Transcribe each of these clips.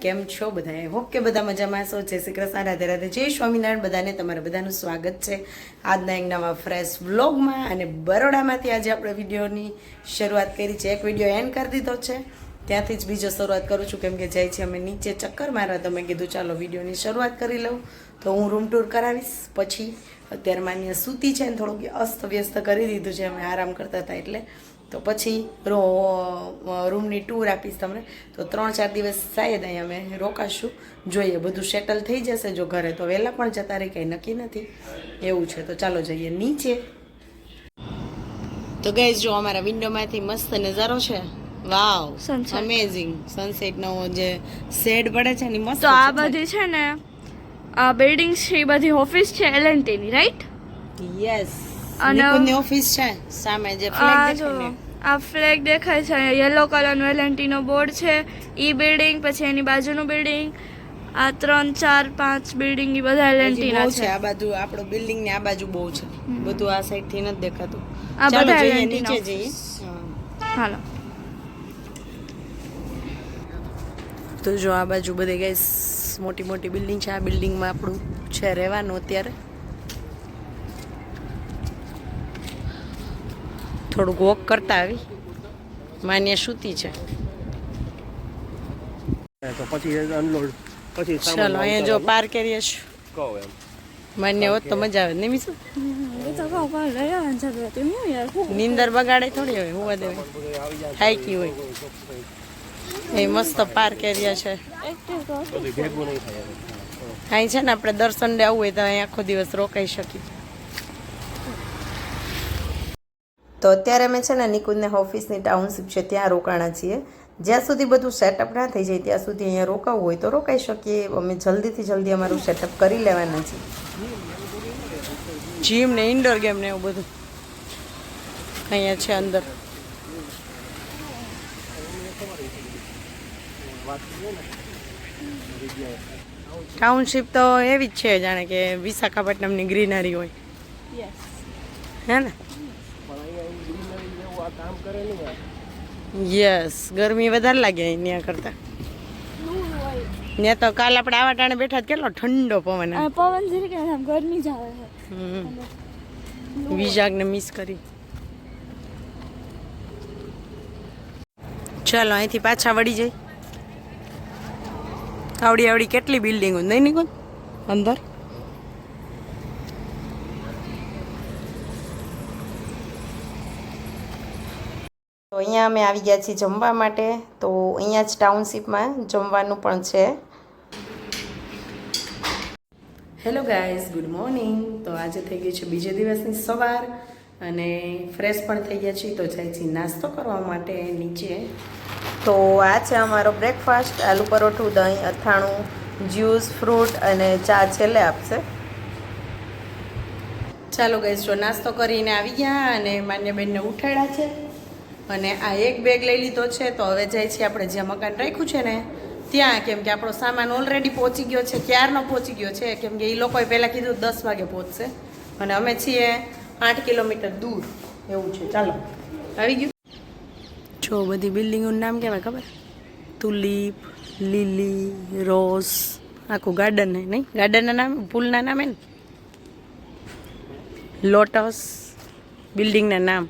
કેમ છો બધા હોપ કે બધા મજામાં છો જય શ્રી કૃષ્ણ, રાધે રાધે. જય સ્વામિનારાયણ બધાને. તમારા બધાનું સ્વાગત છે આજના એક નવા ફ્રેશ વ્લોગમાં અને બરોડામાંથી આજે આપણે વિડીયોની શરૂઆત કરી છે. એક વીડિયો એન્ડ કરી દીધો છે. ત્યાંથી જ બીજો શરૂઆત કરું છું. કેમ કે જાય છે અમે નીચે ચક્કર મારવા. તો મેં કીધું, ચાલો વિડીયોની શરૂઆત કરી લઉં. તો હું રૂમ ટૂર કરાવીશ. પછી અત્યારે માન્ય સૂતી છે ને થોડુંક અસ્ત વ્યસ્ત કરી દીધું છે અમે આરામ કરતા હતા એટલે. તો પછી રો રૂમની ટૂર આપીશ તમને. તો ત્રણ ચાર દિવસ શાયદ અહીં અમે રોકાશું. જોઈએ બધું સેટલ થઈ જશે જો ઘરે. તો વહેલા પણ જતા રહી કંઈ નક્કી નથી. એવું છે. તો ચાલો જઈએ. નીચે. તો ગઈ જો અમારા વિન્ડોમાંથી મસ્ત નજારો છે. વાવ. અમેઝિંગ સનસેટ નો જે શેડ પડે છે ને મસ્ત તો આ. બધી છે ને આ બિલ્ડિંગ છે એ બધી ઓફિસ છે એલએનટી ની રાઈટ યસ અને- ઓફિસ છે સામે જે ફ્લેગ આ ફ્લેગ દેખાય છે યલો કલરનું એલએનટી નો બોર્ડ છે ઈ બિલ્ડિંગ પછી એની બાજુનું બિલ્ડિંગ આ ત્રણ ચાર પાંચ બિલ્ડિંગ એ બધા એલએનટી હજી ના છે. આ બાજુ આપણો બિલ્ડિંગ ને આ બાજુ બહુ છે. બધું આ સાઈડથી નથી દેખાતું. આ બધા એલ ના નીચે જઈએ. હાલો. તો જો આ બાજુ બધી મોટી મોટી બિલ્ડિંગ છે. આ બિલ્ડિંગમાં આપણું છે રહેવાનું અત્યારે. થોડુંક વોક કરતા આવી. માન્ય સૂતી છે. તો પછી અનલોડ પછી ચાલો અહીંયા જો પાર્ક એરિયા છું. કહો એમ. માન્ય હોત તો મજા આવે. નહીં મીસુ નીંદર બગાડે થોડી હોય હુવા દેવે. હાઈકી હોય. એ મસ્ત પાર્ક એરિયા છે. અહીં છે ને આપણે દર સન્ડે આવવું હોય તો અહીં આખો દિવસ રોકાઈ શકીએ. તો અત્યારે અમે છે ને નિકુંજને ઓફિસની ટાઉનશીપ છે ત્યાં રોકાણા છીએ. જ્યાં સુધી બધું સેટઅપ ના થઈ જાય ત્યાં સુધી અહીંયા રોકાવું હોય તો રોકાઈ શકીએ. અમે જલ્દીથી જલ્દી અમારું સેટઅપ કરી લેવાના છીએ. જીમ ને ઇન્ડોર ગેમ ને એવું બધું. અહીંયા છે અંદર. ટાઉનશીપ તો એવી જ છે જાણે કે વિશાખાપટ્ટનમની ગ્રીનરી હોય. હે ને? યસ ગરમી વધારે લાગે અહીંયા કરતાં. ત્યાં તો કાલ આપણે આવા ટાણે બેઠા કેટલો ઠંડો પવન. પવન જરી કે ગરમી જ આવે છે. હમ. વિજાગને મિસ કરી. ચાલો અહીંથી પાછા વળી જઈ. આવડી આવડી કેટલી બિલ્ડિંગો નહીં નીકળ અંદર? તો અહીંયા અમે આવી ગયા છીએ જમવા માટે. તો અહીંયા જ ટાઉનશીપમાં જમવાનું પણ છે. હેલો ગાઈઝ ગુડ મોર્નિંગ તો આજે થઈ ગઈ છે બીજે દિવસની સવાર. અને ફ્રેશ પણ થઈ ગયા છીએ. તો જાય છીએ નાસ્તો કરવા માટે નીચે. તો આ છે અમારો બ્રેકફાસ્ટ આલુ પરોઠું, દહીં, અથાણું જ્યુસ ફ્રૂટ અને ચા છેલ્લે આપશે. ચાલો ગઈશ જો નાસ્તો કરીને આવી ગયા અને માન્યબેનને ઉઠાડ્યા છે અને આ એક બેગ લઈ લીધો છે. તો હવે જાય છે આપણે જ્યાં મકાન રાખ્યું છે ને, ત્યાં. કેમ કે આપણો સામાન ઓલરેડી પહોંચી ગયો છે. ક્યારનો પહોંચી ગયો છે? કેમ કે એ લોકોએ પહેલાં કીધું દસ વાગે પહોંચશે. અને અમે છીએ આઠ કિલોમીટર દૂર. એવું છે. ચાલો. આવી ગયું. જો બધી બિલ્ડિંગોનું નામ કહેવાય ખબર? તુલીપ, લીલી, રોઝ, આખું ગાર્ડન હે, નહીં? ગાર્ડનના નામ, ફૂલના નામ હે ને? લોટસ બિલ્ડિંગના નામ.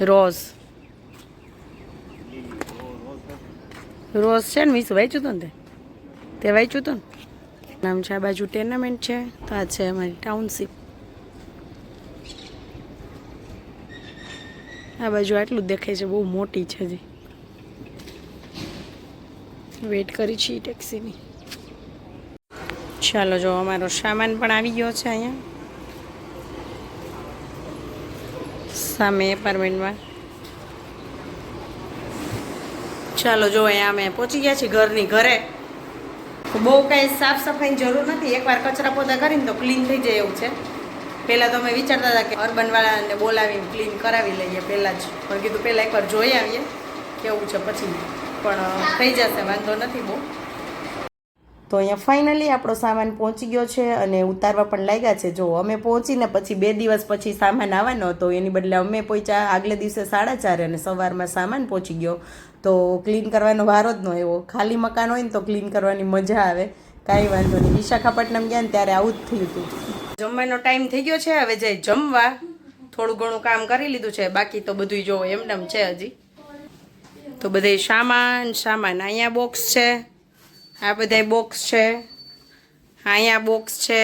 રોઝ રોઝ છે ને, વીસ વાંચ્યું હતું ને તે વાંચ્યું હતું ને? નામ છે, આ બાજુ ટેર્નામેન્ટ છે, તો આ છે અમારી ટાઉનશીપ આ બાજુ આટલું દેખાય છે, બહુ મોટી છે હજી. વેટ કરી છીએ ટેક્સીની ચાલો જો, અમારો સામાન પણ આવી ગયો છે અહીંયા. સામે એપાર્ટમેન્ટમાં ચાલો જો, અહીંયા અમે પહોંચી ગયા છીએ ઘરની ઘરે. બહુ કાંઈ સાફ સફાઈની જરૂર નથી. એકવાર કચરા પોતા કરીને તો ક્લીન થઈ જાય એવું છે. પહેલાં તો અમે વિચારતા હતા કે અર્બનવાળાને બોલાવીને ક્લીન કરાવી લઈએ પહેલાં જ. પણ કીધું પહેલાં એકવાર જોઈ આવીએ. કેવું છે પછી. પણ થઈ જશે, વાંધો નથી બહુ. તો અહીંયા ફાઇનલી આપણો સામાન પહોંચી ગયો છે અને ઉતારવા પણ લાગ્યા છે. જો અમે પહોંચીને પછી બે દિવસ પછી સામાન આવવાનો હતો, એની બદલે અમે પહોંચ્યા આગલે દિવસે સાડા ચારે અને સવારમાં સામાન પહોંચી ગયો. તો ક્લીન કરવાનો વારો જ ન એવો ખાલી મકાન હોય ને તો ક્લીન કરવાની મજા આવે. કાંઈ વાંધો નહીં. વિશાખાપટ્ટનમ ગયા ને ત્યારે આવું જ થયું હતું. જમવાનો ટાઈમ થઈ ગયો છે. હવે જઈ જમવા. થોડું ઘણું કામ કરી લીધું છે. બાકી તો બધું જો એમનેમ છે હજી. તો બધે સામાન સામાન. અહીંયા બોક્સ છે. આ બધા બોક્સ છે. અહીંયા બોક્સ છે.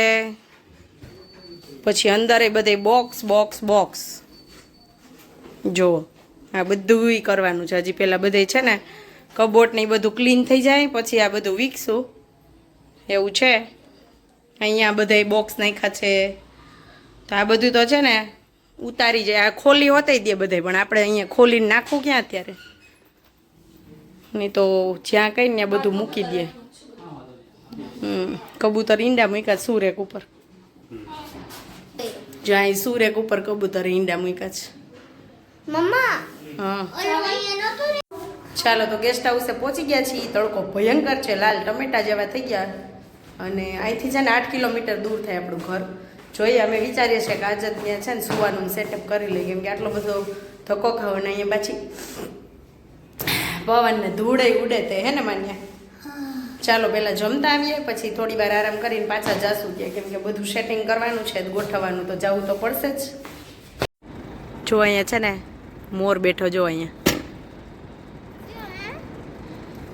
પછી અંદર એ બધે બોક્સ બોક્સ બોક્સ જો, આ બધું કરવાનું છે. હજી પહેલાં બધે છે ને કબોટ એ બધું ક્લીન થઈ જાય, પછી આ બધું વીકશું. એવું છે. અહીંયા બધા બોક્સ નાખ્યા છે. તો આ બધું તો છે ને, ઉતારી જાય. આ ખોલી હોતાય દે બધે પણ આપણે અહીંયા ખોલીને નાખવું ક્યાં અત્યારે? નહીં તો જ્યાં કહીને ને બધું મૂકી દે. કબૂતર ઈંડા મૂક્યા સુરેક ઉપર. જ્યાં અહીં સુરેક ઉપર કબૂતર ઈંડા મૂક્યા છે. મમ્મા હા? ચાલો તો ગેસ્ટ હાઉસે પહોંચી ગયા છીએ. તડકો ભયંકર છે લાલ ટમેટા જેવા થઈ ગયા. અને અહીંથી છે ને આઠ કિલોમીટર દૂર થાય આપણું ઘર. જોઈએ અમે વિચારીએ છીએ કે આજે ત્યાં છે ને સુવાનું સેટઅપ કરી લઈએ. કેમ કે આટલો બધો ધક્કો ખાવો ને અહીંયા પાછી પવનને ધૂળે ઉડે તે હે ને માન્યા? ચાલો પહેલાં જમતા આવીએ પછી થોડી વાર આરામ કરીને પાછા જાશું કે કેમ કે બધું સેટિંગ કરવાનું છે ગોઠવવાનું તો જવું તો પડશે જ. જો અહીંયા છે ને મોર બેઠો જો અહીંયા.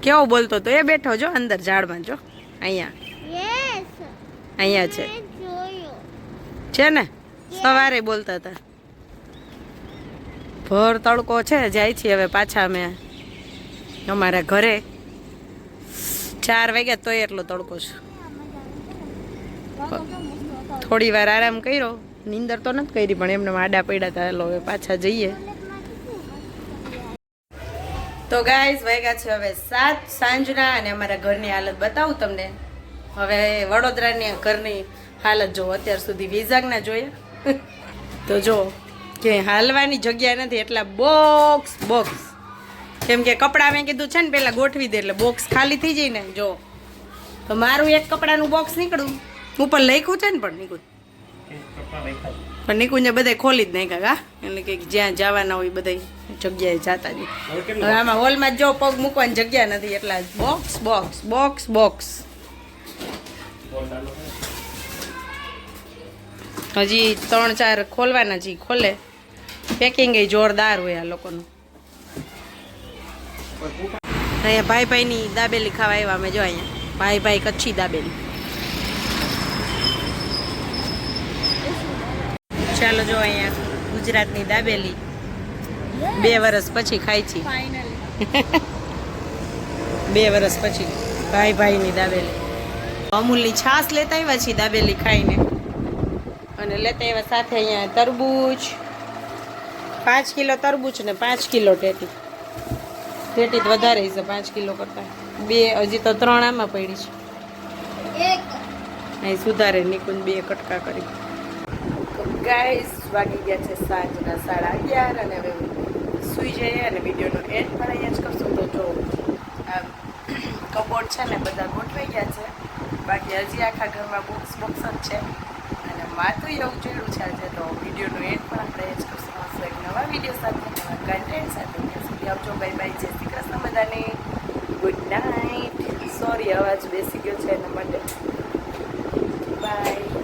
કેવો બોલતો તો? એ બેઠો જો અંદર ઝાડમાં જો. અહીંયા. અહીંયા છે. છે ને? સવારે બોલતા હતા. ભર તડકો છે જાય છીએ હવે પાછા અમે અમારા ઘરે. ચાર વાગ્યા તોય એટલો તડકો છે. થોડી વાર આરામ કર્યો, નીંદર તો નથી કરી, પણ એમને આડા પડ્યા હતા એટલે હવે પાછા જઈએ. તો ગાઈઝ વાગ્યા છે હવે સાત સાંજના અને અમારા ઘરની હાલત બતાવું તમને. હવે વડોદરાની ઘરની હાલત જો અત્યાર સુધી વિઝાગના જોઈએ. તો જો કે હાલવાની જગ્યા નથી, એટલા બોક્સ બોક્સ કેમ કે કપડાં મેં કીધું છે ને પહેલાં ગોઠવી દે એટલે બોક્સ ખાલી થઈ જાય ને જો. તો મારું એક કપડાનું બોક્સ નીકળું ઉપર લખ્યું છે ને પણ નીકળું પણ નીકળું બધા ખોલી જ નાખ્યા હા એટલે કે જ્યાં જવાના હોય બધા જગ્યાએ જતા જ હવે આમાં હોલમાં જ પગ મૂકવાની જગ્યા નથી એટલા બોક્સ બોક્સ બોક્સ બોક્સ હજી ત્રણ ચાર ખોલવાના છે ખોલે. પેકિંગ એ જોરદાર હોય આ લોકોનું. અહીંયા ભાઈ ભાઈની દાબેલી ખાવા આવ્યા અમે જો અહીંયા. ભાઈ ભાઈ કચ્છી દાબેલી. ચાલો જો અહીંયા ગુજરાતની દાબેલી બે વર્ષ પછી ખાય છે. બે વર્ષ પછી ભાઈ ભાઈની દાબેલી. અમૂલની છાશ લેતા આવ્યા છીએ દાબેલી ખાઈને. અને લેતા આવ્યા સાથે અહીંયા તરબૂચ. પાંચ કિલો તરબૂચ ને પાંચ કિલો ટેટી. ટેટી તો વધારે છે પાંચ કિલો કરતા. બે હજી તો ત્રણ આમાં પડી છે. અહીં સુધારે નિકુંજ બે કટકા કરી. ગાઈસ વાગી ગયા છે સાંજના સાડા અગિયાર અને હવે સુઈ જઈએ અને વિડીયોનો એન્ડ પણ અહીંયા જ કરશું. તો જો કબોર્ડ છે ને બધા ગોઠવાઈ ગયા છે. બાકી હજી આખા ઘરમાં બોક્સ બોક્સ જ છે. અને માથું એવું જોયું છે આજે તો વિડીયોનો એન્ડ પણ આપણે જ કરશું. એક નવા વીડિયો સાથે નવા કન્ટેન્ટ સાથે. સુધી આવજો, બાય બાય. જય શ્રી કૃષ્ણ બધાને. ગુડ નાઇટ સોરી અવાજ બેસી ગયો છે એના માટે. બાય